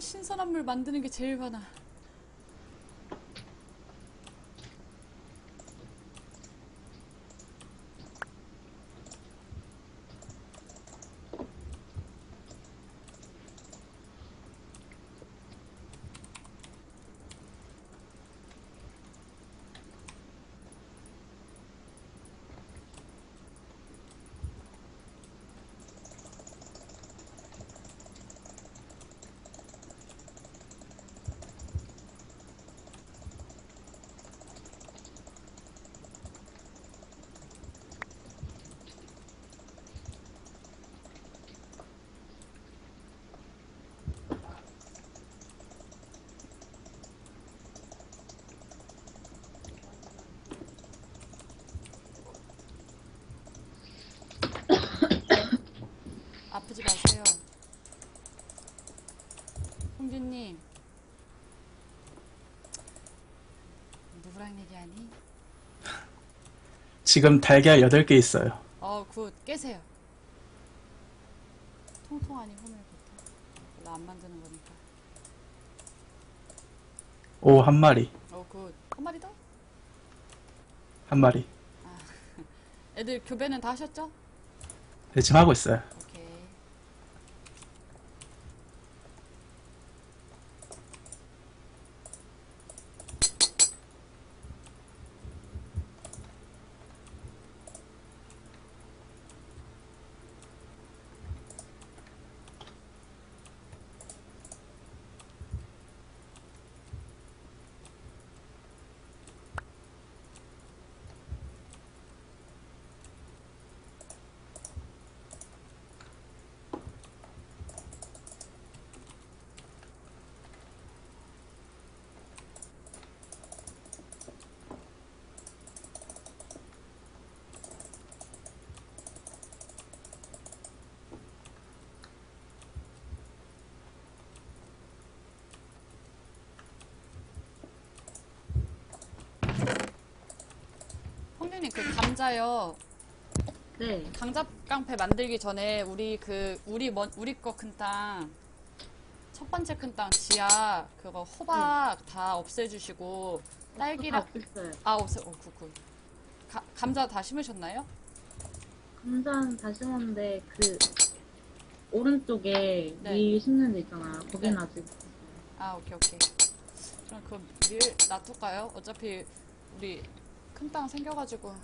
신선한 물 만드는 게 제일 많아. 아프지 마세요. 홍준님. 누구랑 얘기하니? 지금 달걀 8개 있어요. 어, 굿. 깨세요. 통통 아니 호밀부터. 별로 안 만드는 거니까. 오, 한 마리. 어, 굿. 한 마리 더? 한 마리. 애들 교배는 다 하셨죠? 네, 지금 하고 있어요. 홍준님 그 감자요. 네. 강잡 깡패 만들기 전에 우리 그 우리 먼 우리 거 큰 땅 첫 번째 큰 땅 지하 그거 호박 다 없애주시고 딸기랑 다 없었어요. 아 없애 어 굿굿 가- 감자 다 심으셨나요? 감자는 다 심었는데 그 오른쪽에 네. 밀 심는 데 있잖아요. 거기는 네. 아직 아 오케이 오케이 그럼 그 밀 놔둘까요? 어차피 우리 큰 땅 생겨가지고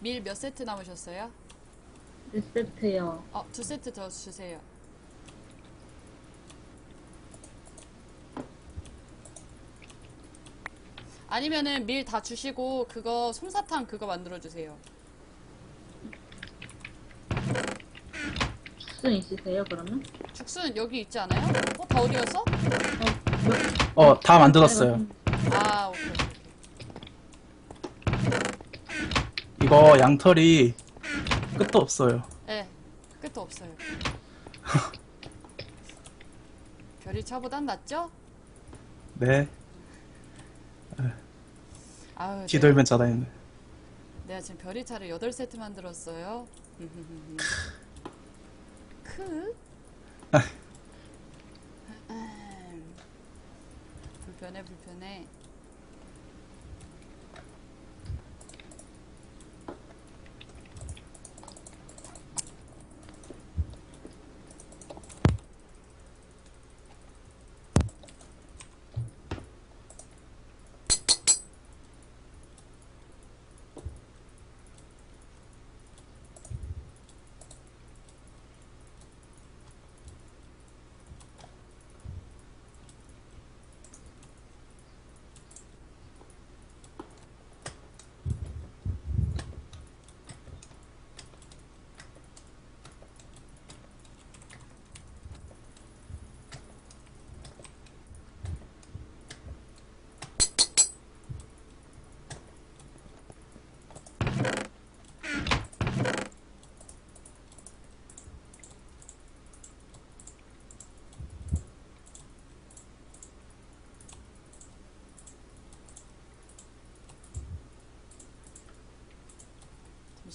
밀 몇 세트 남으셨어요? 1세트요. 어, 두 세트 더 주세요. 아니면은 밀 다 주시고 그거 솜사탕 그거 만들어 주세요. 숙순 있으세요, 그러면? 죽순 여기 있지 않아요? 어, 다 어디 갔어? 어, 다 만들었어요. 아, 오케이. 오케 이. 이거 양털이 끝도 없어요. 네, 끝도 없어요. 별이 차보단 낫죠? 네. 아유, 뒤돌면 자다했네. 내가, 지금 별이 차를 8세트 만들었어요. 크? 음. 불편해, 불편해.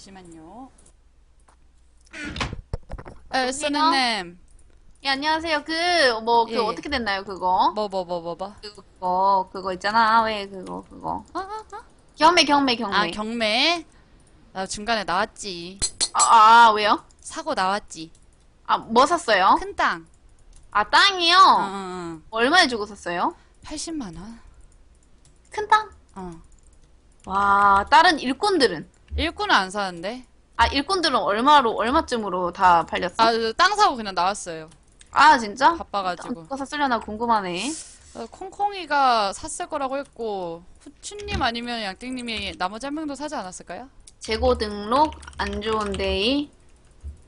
잠시만요. 에, 선생님. 예, 안녕하세요. 그, 뭐, 그, 예, 예. 어떻게 됐나요, 그거? 뭐, 뭐, 뭐, 뭐, 뭐. 그거, 그거 있잖아. 왜, 그거, 그거. 아, 아, 아. 경매, 경매, 경매. 아, 경매. 나 중간에 나왔지. 아, 아, 왜요? 사고 나왔지. 아, 뭐 샀어요? 큰 땅. 아, 땅이요? 어, 어, 어. 얼마에 주고 샀어요? 80만 원. 큰 땅? 어. 와, 다른 일꾼들은? 일꾼은 안 사는데. 아, 일꾼들은 얼마로, 얼마쯤으로 다 팔렸어? 아, 아, 땅 사고 그냥 나왔어요. 진짜? 바빠가지고. 그거 샀으려나 궁금하네. 어, 콩콩이가 샀을 거라고 했고, 후추님 아니면 양띵님이 나머지 한 명도 사지 않았을까요? 재고 등록, 안 좋은 데이.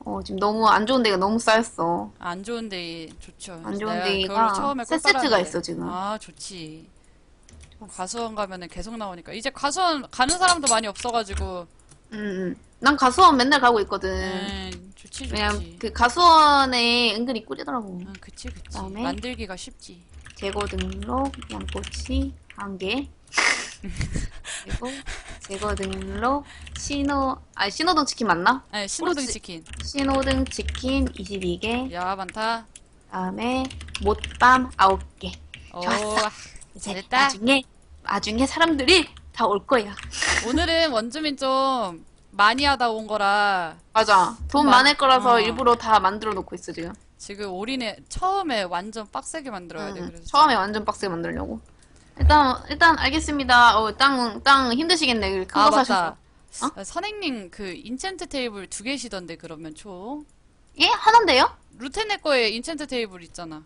어, 지금 너무, 안 좋은 데가 너무 쌓였어. 안 좋은 데 이 좋죠. 안 좋은 내가 데이가 처음에 세꼴 세트가 빨았는데. 있어, 지금. 아, 좋지. 과수원 가면은 계속 나오니까. 이제 과수원 가는 사람도 많이 없어가지고. 응, 응. 난 가수원 맨날 가고 있거든. 음, 좋지, 좋지. 왜냐면 그 가수원에 은근히 꿀이더라고. 응, 그치, 그치. 그다음에? 만들기가 쉽지. 재고 등록, 양꼬치 한 개. 그리고 재고 등록, 신호, 아 신호등 치킨 맞나? 네, 신호등 그렇지. 치킨. 신호등 치킨 22개. 야, 많다. 그다음에 못밤 9개. 오, 좋았어. 이제 잘했다. 나중에 나중에 사람들이 다 올 거야. 오늘은 원주민 좀 많이 하다 온 거라 맞아. 돈 마- 많을 거라서 어. 일부러 다 만들어 놓고 있어 지금. 지금 올인에 처음에 완전 빡세게 만들어야 돼. 응, 그래서 처음에 완전 빡세게 만들려고. 일단 일단 알겠습니다. 어, 땅, 땅 힘드시겠네. 큰 아 거 사셔서. 맞다. 아, 선생님 그 인챈트 테이블 두 개시던데 그러면 총 예? 하나인데요? 루테네 거에 인챈트 테이블 있잖아.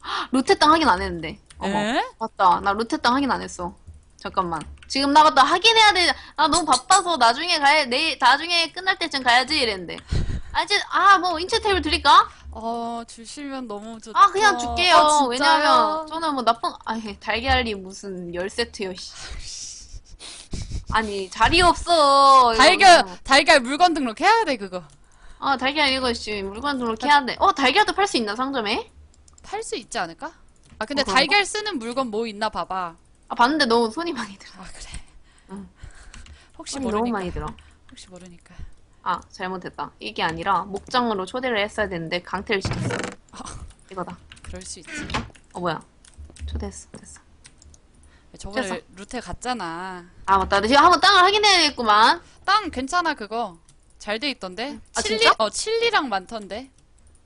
루테 땅 확인 안 했는데. 어머. 에? 맞다. 나 루테 땅 확인 안 했어. 잠깐만. 지금 나갔다 확인해야 돼. 나 너무 바빠서 나중에 가야, 내일, 나중에 끝날 때쯤 가야지 이랬는데. 아, 이제, 아, 뭐, 인체 테이블 드릴까? 어 주시면 너무 좋다. 아, 그냥 줄게요. 아, 진짜요? 왜냐면, 저는 뭐 나쁜, 아, 달걀이 무슨 열 세트요, 씨. 아니, 자리 없어. 이거. 달걀 달걀 물건 등록해야 돼 그거. 아, 달걀 이거, 씨, 물건 등록해야 돼. 어, 달걀도 팔 수 있나, 상점에? 팔 수 있지 않을까? 아 근데 어? 달걀 쓰는 물건 뭐 있나 봐봐. 아, 봤는데 너무 손이 많이 들어. 아 그래. 응. 혹시 손이 모르니까. 너무 많이 들어. 혹시 모르니까. 아, 잘못했다. 이게 아니라 목장으로 초대를 했어야 되는데 강퇴를 시켰어. 이거다. 그럴 수 있지. 어, 뭐야. 초대했어. 됐어. 저번에 됐어. 루테 갔잖아. 아, 맞다. 나 지금 한번 땅을 확인해야겠구만. 땅 괜찮아 그거. 잘 돼 있던데. 아, 칠리 진짜? 어 칠리랑 많던데.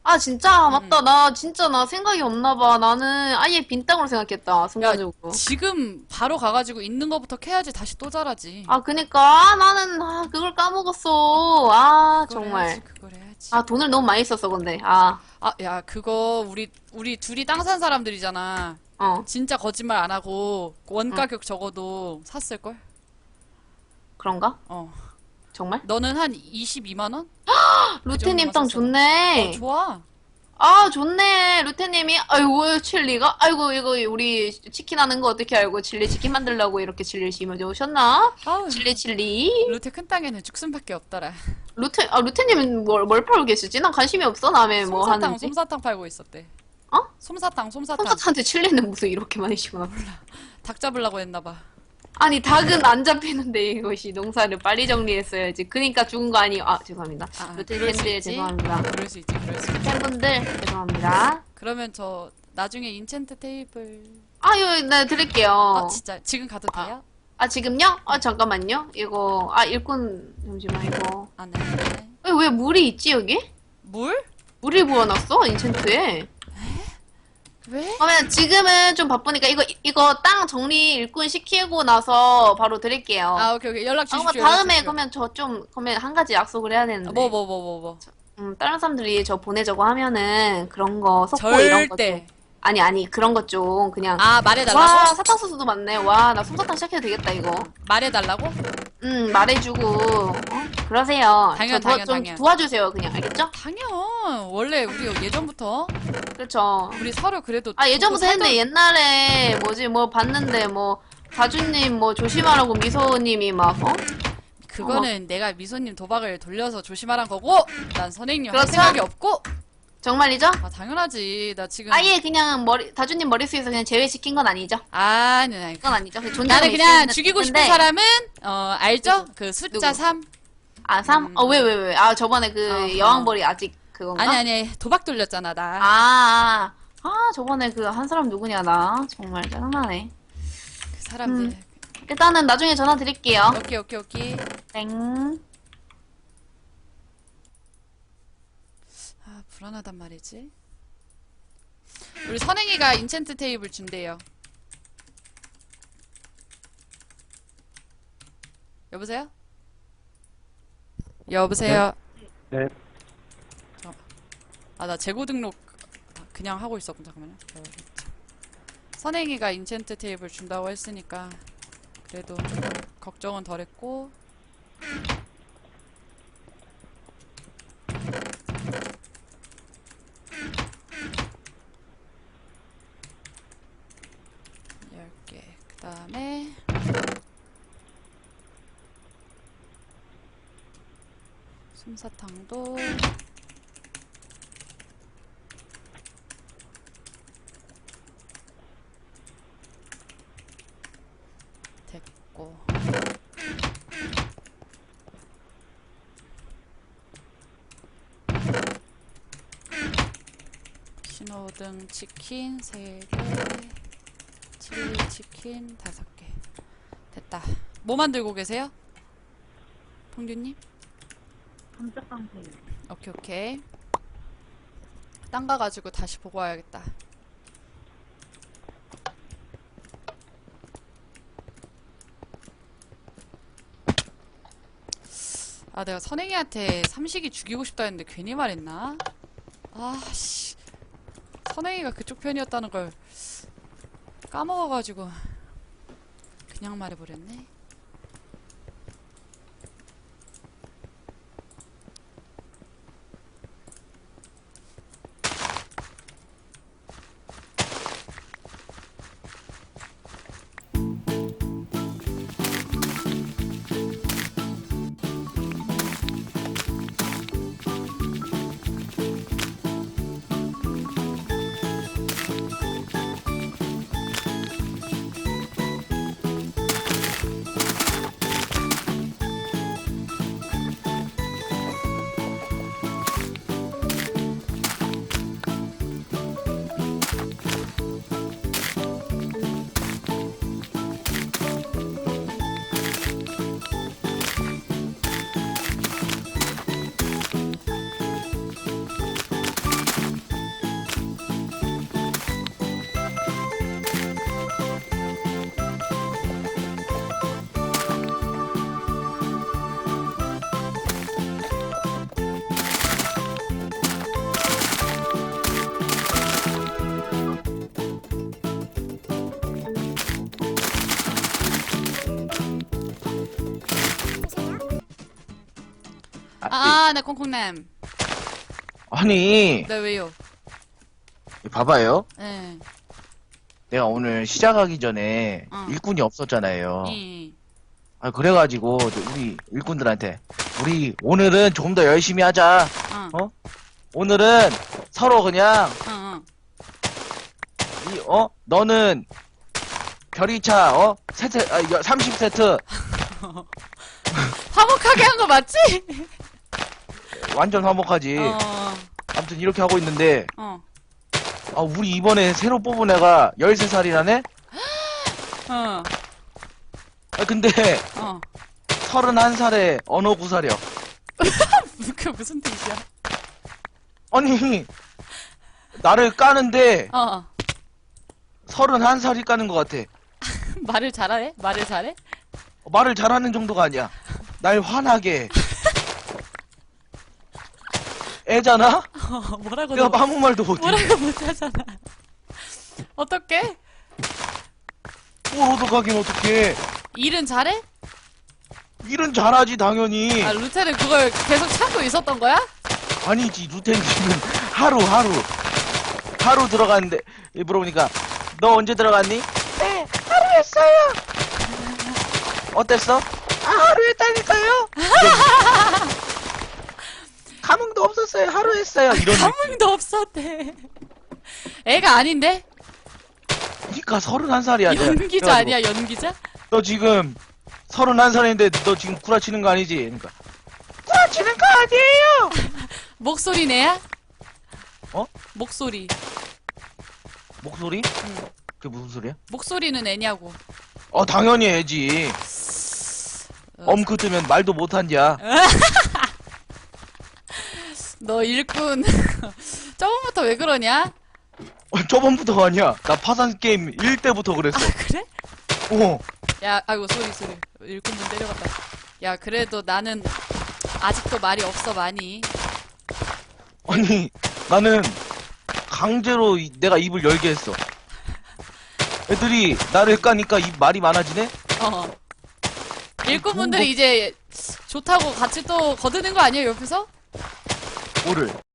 아, 진짜? 음. 맞다. 나 진짜 나 생각이 없나 봐. 나는 아예 빈 땅으로 생각했다. 순간적으로. 지금 바로 가가지고 있는 거부터 캐야지 다시 또 자라지. 아, 그니까. 아, 나는, 아, 그걸 까먹었어. 아, 그걸 정말. 해야지, 그걸 해야지. 아, 돈을 너무 많이 썼어, 근데. 아, 아, 야, 그거 우리 우리 둘이 땅 산 사람들이잖아. 어. 진짜 거짓말 안 하고 원가격 적어도 샀을 걸? 그런가? 어. 정말? 너는 한 22만 원? 루테님 정도만 땅. 좋네. 어, 좋아. 아, 좋네. 루테님이, 아이고, 칠리가? 아이고, 이거, 우리 치킨 하는 거 어떻게 알고, 칠리 치킨 만들려고 이렇게 칠리 심어져 오셨나? 아우. 칠리, 칠리. 루테 큰 땅에는 죽순밖에 없더라. 루테, 아, 루테님은 뭘, 뭘 팔고 계시지? 난 관심이 없어, 남의 뭐 솜사탕, 하는지. 솜사탕 팔고 있었대. 어? 솜사탕, 솜사탕. 솜사탕한테 칠리는 무슨 이렇게 많이 시구나. 닭 잡으려고 했나 봐. 아니, 닭은 안 잡히는데 이것이 농사를 빨리 정리했어야지. 그니까 죽은 거 아니, 아, 죄송합니다. 아, 루테 그럴 수 팬들 있지. 죄송합니다. 그럴 수 있지, 그럴 수 있지. 팬분들 죄송합니다. 그러면 저 나중에 인챈트 테이블. 아유, 네, 드릴게요. 아, 진짜 지금 가도 돼요? 아, 지금요? 아, 잠깐만요. 이거, 아, 일꾼, 잠시만, 이거. 안 해. 왜, 왜 물이 있지, 여기? 물? 물을 부어놨어, 인챈트에. 왜? 그러면 지금은 좀 바쁘니까 이거, 이거 땅 정리 일꾼 시키고 나서 바로 드릴게요. 아, 오케이, 오케이. 연락 아, 주십시오. 그러면 다음에 주십시오. 그러면 저 좀, 그러면 한 가지 약속을 해야 되는데. 뭐, 뭐, 뭐, 뭐, 뭐. 음, 다른 사람들이 저 보내자고 하면은 그런 거 섞고 이런 거 좀. 절대. 아니, 아니, 그런 것 좀 그냥. 아, 말해달라고? 와, 사탕수수도 많네. 와, 나 솜사탕 시작해도 되겠다, 이거. 말해달라고? 음, 말해주고. 어? 그러세요. 당연, 저 당연, 좀 당연. 도와주세요, 그냥. 알겠죠? 당연. 원래 우리 예전부터 그렇죠. 우리 서로 그래도 아, 예전부터 했는데 옛날에 뭐지, 뭐 봤는데 뭐, 다주님 뭐 조심하라고 미소님이 막, 어? 그거는 내가 미소님 도박을 돌려서 조심하란 거고 난 선생님 할 그렇죠? 생각이 없고 정말이죠? 아 당연하지 나 지금 아예 그냥 머리, 다주님 머릿속에서 그냥 제외시킨 건 아니죠? 아니 아니 그건 아니죠. 존재는 나는 그냥 있을 죽이고 싶은 텐데. 사람은 어 알죠? 그 숫자 누구? 3 아, 3? 어, 왜, 왜, 왜? 아, 저번에 그 아하. 여왕벌이 아직 그건가? 아니 아니 도박 돌렸잖아 나. 아, 아, 아, 저번에 그 한 사람 누구냐, 나. 정말 짜증나네. 그 사람들. 음. 일단은 나중에 전화 드릴게요. 오케이 오케이 오케이. 땡. 아 불안하단 말이지. 우리 선행이가 인챈트 테이블 준대요. 여보세요? 여보세요? 네. 아, 나 재고 등록 그냥 하고 있었군. 잠깐만요. 어, 참. 선행이가 인챈트 테이블 준다고 했으니까 그래도 걱정은 덜 했고 열 개. 그다음에 솜사탕도 됐고 신호등 치킨 3개 칠리 치킨 5개 됐다 뭐 만들고 계세요? 풍규님? 감자깡 새우. 오케이 오케이 땅 가 가지고 다시 보고 와야겠다 아 내가 선행이한테 삼식이 죽이고 싶다 했는데 괜히 말했나? 아씨 선행이가 그쪽 편이었다는 걸 까먹어가지고 그냥 말해버렸네 아, 네, 콩콩님. 아니, 네, 왜요? 봐봐요. 네. 내가 오늘 시작하기 전에 어. 일꾼이 없었잖아요. 이, 아, 그래가지고, 저 우리 일꾼들한테, 우리 오늘은 좀 더 열심히 하자. 어, 어? 오늘은 서로 그냥, 어, 어. 이, 어? 너는 별이차, 어? 세트, 아, 30세트, 화목하게 한 거 맞지? 완전 화목하지. 어, 아무튼 이렇게 하고 있는데, 어, 아, 우리 이번에 새로 뽑은 애가 13살이라네? 어, 아, 근데, 어. 31살에 언어 구사력. 그 무슨 뜻이야? 아니, 나를 까는데, 어, 어. 31살이 까는 것 같아. 말을 잘하네? 말을 잘해? 말을 잘하는 정도가 아니야. 날 화나게. 해. 애잖아? 어, 뭐라고 내가 너- 아무 말도 못해. 뭐라고 못하잖아. 어떻게? 뭘 어떡하긴 어떡해. 일은 잘해? 일은 잘하지, 당연히. 아, 루테는 그걸 계속 참고 있었던 거야? 아니지, 루텐 지금 하루, 하루. 하루 들어갔는데, 물어보니까, 너 언제 들어갔니? 네, 하루 했어요. 어땠어? 아, 하루 했다니까요? 감흥도 없었어요. 하루 했어요. 이런 느낌. 감흥도 없었대. 애가 아닌데? 그러니까 31살이야. 연기자 아니야, 연기자? 너 지금 31살인데 너 지금 구라치는 거 아니지? 그러니까 지는 거 아니에요! 목소리 내야? 어? 목소리. 목소리? 그게 무슨 소리야? 목소리는 애냐고. 어, 당연히 해지. 엄크 뜨면 말도 못한냐. 너 일꾼. 저번부터 왜 그러냐? 어, 저번부터 아니야. 나 파산 게임 1때부터 그랬어. 그래? 어. 야, 아이고, 소리, 소리. 일꾼분 때려갔다. 야, 그래도 나는 아직도 말이 없어, 많이. 아니, 나는 강제로 이- 내가 입을 열게 했어. 애들이 나를 까니까 입 말이 많아지네? 어. 일꾼분들이 이제 좋다고 같이 또 거드는 거 아니에요, 옆에서? 뭐를?